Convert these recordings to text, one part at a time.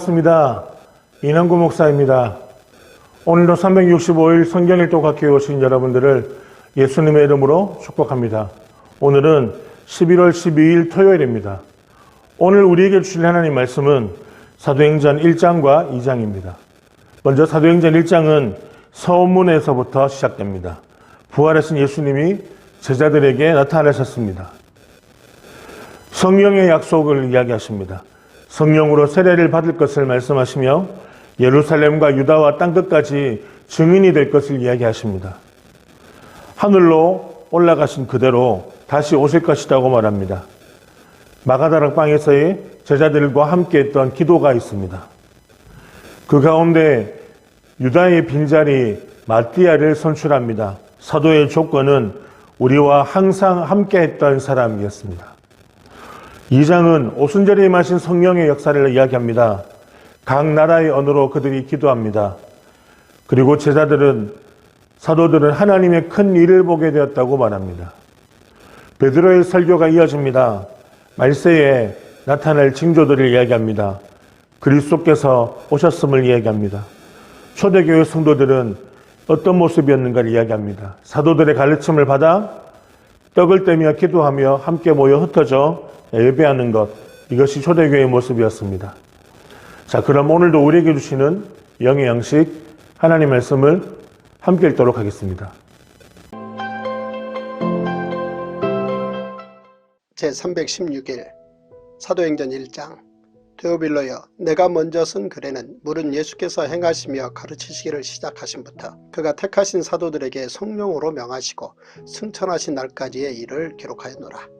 반갑습니다. 이남구 목사입니다. 오늘도 365일 성경일도 학교에 오신 여러분들을 예수님의 이름으로 축복합니다. 오늘은 11월 12일 토요일입니다. 오늘 우리에게 주실 하나님 말씀은 사도행전 1장과 2장입니다. 먼저 사도행전 1장은 서문에서부터 시작됩니다. 부활하신 예수님이 제자들에게 나타나셨습니다. 성령의 약속을 이야기하십니다. 성령으로 세례를 받을 것을 말씀하시며 예루살렘과 유다와 땅 끝까지 증인이 될 것을 이야기하십니다. 하늘로 올라가신 그대로 다시 오실 것이라고 말합니다. 마가다락 방에서의 제자들과 함께 했던 기도가 있습니다. 그 가운데 유다의 빈자리 마띠아를 선출합니다. 사도의 조건은 우리와 항상 함께 했던 사람이었습니다. 2장은 오순절에 임하신 성령의 역사를 이야기합니다. 각 나라의 언어로 그들이 기도합니다. 그리고 제자들은 사도들은 하나님의 큰 일을 보게 되었다고 말합니다. 베드로의 설교가 이어집니다. 말세에 나타날 징조들을 이야기합니다. 그리스도께서 오셨음을 이야기합니다. 초대교회 성도들은 어떤 모습이었는가를 이야기합니다. 사도들의 가르침을 받아 떡을 떼며 기도하며 함께 모여 흩어져 예배하는 것 이것이 초대교회의 모습이었습니다. 자, 그럼 오늘도 우리에게 주시는 영의 양식 하나님 말씀을 함께 읽도록 하겠습니다. 제 316일 사도행전 1장 데오빌로여 내가 먼저 쓴 글에는 물은 예수께서 행하시며 가르치시기를 시작하신부터 그가 택하신 사도들에게 성령으로 명하시고 승천하신 날까지의 일을 기록하였노라.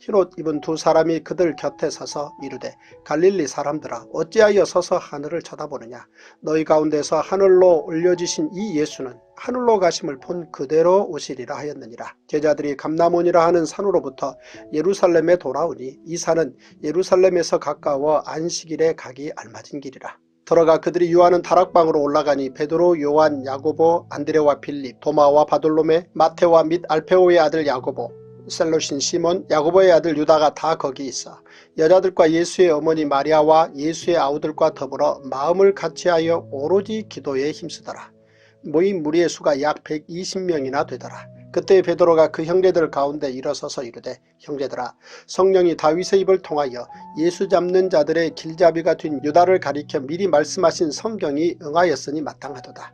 흰옷 입은 두 사람이 그들 곁에 서서 이르되 갈릴리 사람들아 어찌하여 서서 하늘을 쳐다보느냐? 너희 가운데서 하늘로 올려지신 이 예수는 하늘로 가심을 본 그대로 오시리라 하였느니라. 제자들이 감나몬이라 하는 산으로부터 예루살렘에 돌아오니 이 산은 예루살렘에서 가까워 안식일에 가기 알맞은 길이라. 들어가 그들이 유하는 다락방으로 올라가니 베드로, 요한, 야고보, 안드레와 빌립, 도마와 바돌로메, 마테와 및 알페오의 아들 야고보, 셀로신 시몬, 야고보의 아들 유다가 다 거기 있어 여자들과 예수의 어머니 마리아와 예수의 아우들과 더불어 마음을 같이하여 오로지 기도에 힘쓰더라. 모인 무리의 수가 약 120명이나 되더라. 그때 베드로가 그 형제들 가운데 일어서서 이르되 형제들아 성령이 다윗의 입을 통하여 예수 잡는 자들의 길잡이가 된 유다를 가리켜 미리 말씀하신 성경이 응하였으니 마땅하도다.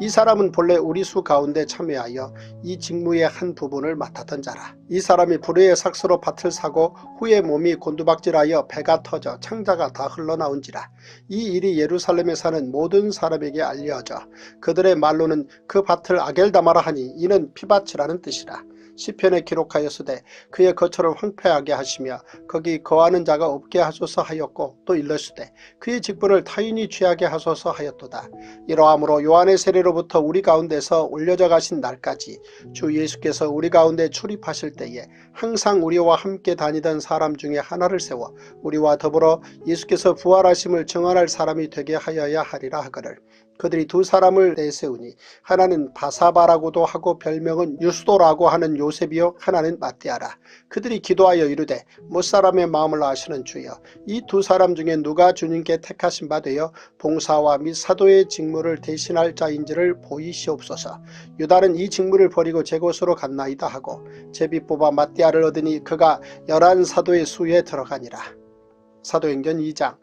이 사람은 본래 우리 수 가운데 참여하여 이 직무의 한 부분을 맡았던 자라. 이 사람이 불의의 삭스로 밭을 사고 후에 몸이 곤두박질하여 배가 터져 창자가 다 흘러나온지라. 이 일이 예루살렘에 사는 모든 사람에게 알려져 그들의 말로는 그 밭을 아겔다마라 하니 이는 피밭이라는 뜻이라. 시편에 기록하였으되 그의 거처를 황폐하게 하시며 거기 거하는 자가 없게 하소서 하였고 또 일렀으되 그의 직분을 타인이 취하게 하소서 하였도다. 이러함으로 요한의 세례로부터 우리 가운데서 올려져 가신 날까지 주 예수께서 우리 가운데 출입하실 때에 항상 우리와 함께 다니던 사람 중에 하나를 세워 우리와 더불어 예수께서 부활하심을 증언할 사람이 되게 하여야 하리라 하거늘 그들이 두 사람을 내세우니 하나는 바사바라고도 하고 별명은 유스도라고 하는 요셉이요 하나는 마띠아라. 그들이 기도하여 이르되 못사람의 마음을 아시는 주여 이 두 사람 중에 누가 주님께 택하신 바 되어 봉사와 및 사도의 직무를 대신할 자인지를 보이시옵소서. 유다는 이 직무를 버리고 제 곳으로 갔나이다 하고 제비 뽑아 마띠아를 얻으니 그가 열한 사도의 수에 들어가니라. 사도행전 2장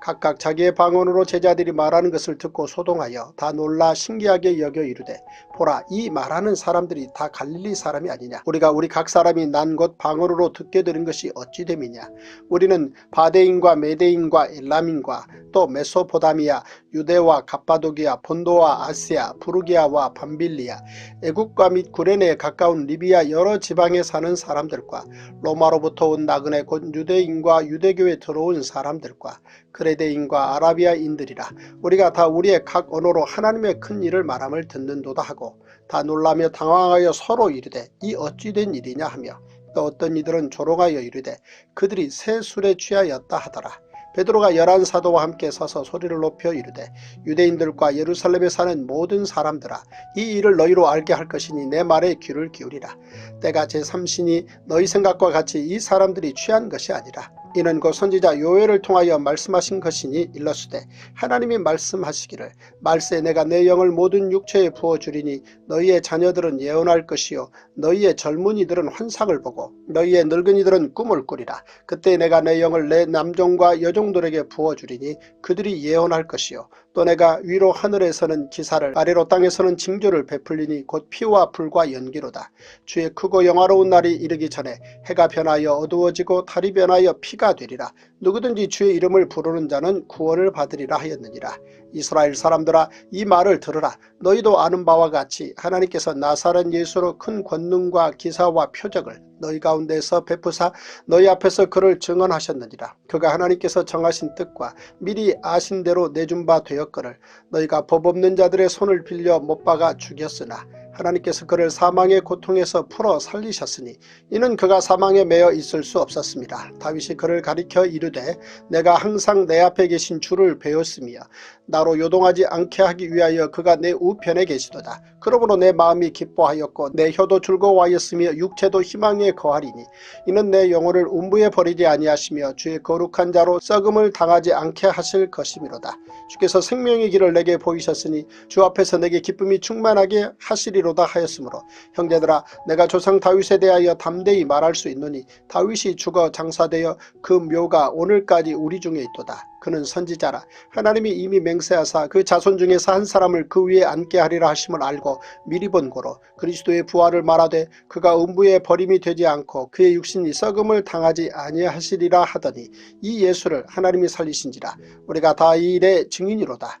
각각 자기의 방언으로 제자들이 말하는 것을 듣고 소동하여 다 놀라 신기하게 여겨 이르되 보라 이 말하는 사람들이 다 갈릴리 사람이 아니냐? 우리가 우리 각 사람이 난곳 방언으로 듣게 들은 것이 어찌 됨이냐? 우리는 바데인과 메데인과 엘람인과 또 메소포다미아 유대와 갑바도기아 본도와 아시아 부르기아와 밤빌리아 애국과 및 구레네에 가까운 리비아 여러 지방에 사는 사람들과 로마로부터 온 나그네 곧 유대인과 유대교에 들어온 사람들과 그 레데인과 아라비아인들이라 우리가 다 우리의 각 언어로 하나님의 큰 일을 말함을 듣는도다 하고 다 놀라며 당황하여 서로 이르되 이 어찌 된 일이냐 하며 또 어떤 이들은 조롱하여 이르되 그들이 새 술에 취하였다 하더라. 베드로가 열한 사도와 함께 서서 소리를 높여 이르되 유대인들과 예루살렘에 사는 모든 사람들아 이 일을 너희로 알게 할 것이니 내 말에 귀를 기울이라. 때가 제3신이 너희 생각과 같이 이 사람들이 취한 것이 아니라 이는 그 선지자 요엘을 통하여 말씀하신 것이니 일러스되 하나님이 말씀하시기를 말세 내가 내 영을 모든 육체에 부어주리니 너희의 자녀들은 예언할 것이요 너희의 젊은이들은 환상을 보고 너희의 늙은이들은 꿈을 꾸리라. 그때 내가 내 영을 내 남종과 여종들에게 부어주리니 그들이 예언할 것이요 또 내가 위로 하늘에서는 기사를 아래로 땅에서는 징조를 베풀리니 곧 피와 불과 연기로다. 주의 크고 영화로운 날이 이르기 전에 해가 변하여 어두워지고 달이 변하여 피가 되리라. 누구든지 주의 이름을 부르는 자는 구원을 받으리라 하였느니라. 이스라엘 사람들아 이 말을 들으라. 너희도 아는 바와 같이 하나님께서 나사렛 예수로 큰 권능과 기사와 표적을 너희 가운데서 베푸사 너희 앞에서 그를 증언하셨느니라. 그가 하나님께서 정하신 뜻과 미리 아신 대로 내준 바 되었거늘 너희가 법 없는 자들의 손을 빌려 못 박아 죽였으나 하나님께서 그를 사망의 고통에서 풀어 살리셨으니 이는 그가 사망에 매여 있을 수 없었습니다. 다윗이 그를 가리켜 이르되 내가 항상 내 앞에 계신 주를 배웠으며 나로 요동하지 않게 하기 위하여 그가 내 우편에 계시도다. 그러므로 내 마음이 기뻐하였고 내 혀도 즐거워하였으며 육체도 희망에 거하리니 이는 내 영혼을 음부에 버리지 아니하시며 주의 거룩한 자로 썩음을 당하지 않게 하실 것이미로다. 주께서 생명의 길을 내게 보이셨으니 주 앞에서 내게 기쁨이 충만하게 하시리로 다 하였으므로 형제들아 내가 조상 다윗에 대하여 담대히 말할 수 있노니 다윗이 죽어 장사되어 그 묘가 오늘까지 우리 중에 있도다. 그는 선지자라 하나님이 이미 맹세하사 그 자손 중에서 한 사람을 그 위에 앉게 하리라 하심을 알고 미리 본 고로 그리스도의 부활을 말하되 그가 음부에 버림이 되지 않고 그의 육신이 썩음을 당하지 아니하시리라 하더니 이 예수를 하나님이 살리신지라 우리가 다 이 일의 증인이로다.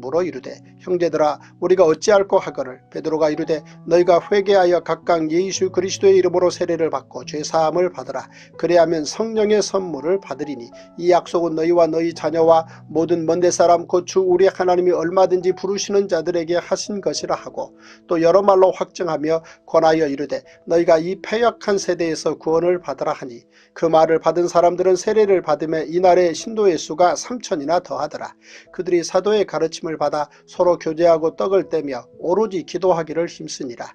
물어 이르되 형제들아 우리가 어찌할꼬 하거늘? 베드로가 이르되 너희가 회개하여 각각 예수 그리스도의 이름으로 세례를 받고 죄 사함을 받으라. 그래야면 성령의 선물을 받으리니 이 약속은 너희와 너희 자녀와 모든 먼데 사람 곧주 우리 하나님이 얼마든지 부르시는 자들에게 하신 것이라 하고 또 여러 말로 확증하며 권하여 이르되 너희가 이 패역한 세대에서 구원을 받으라 하니 그 말을 받은 사람들은 세례를 받음에 이날의 신도의 수가 3천이나 더하더라. 그들이 사도의 가르침을 받아 서로 교제하고 떡을 떼며 오로지 기도하기를 힘쓰니라.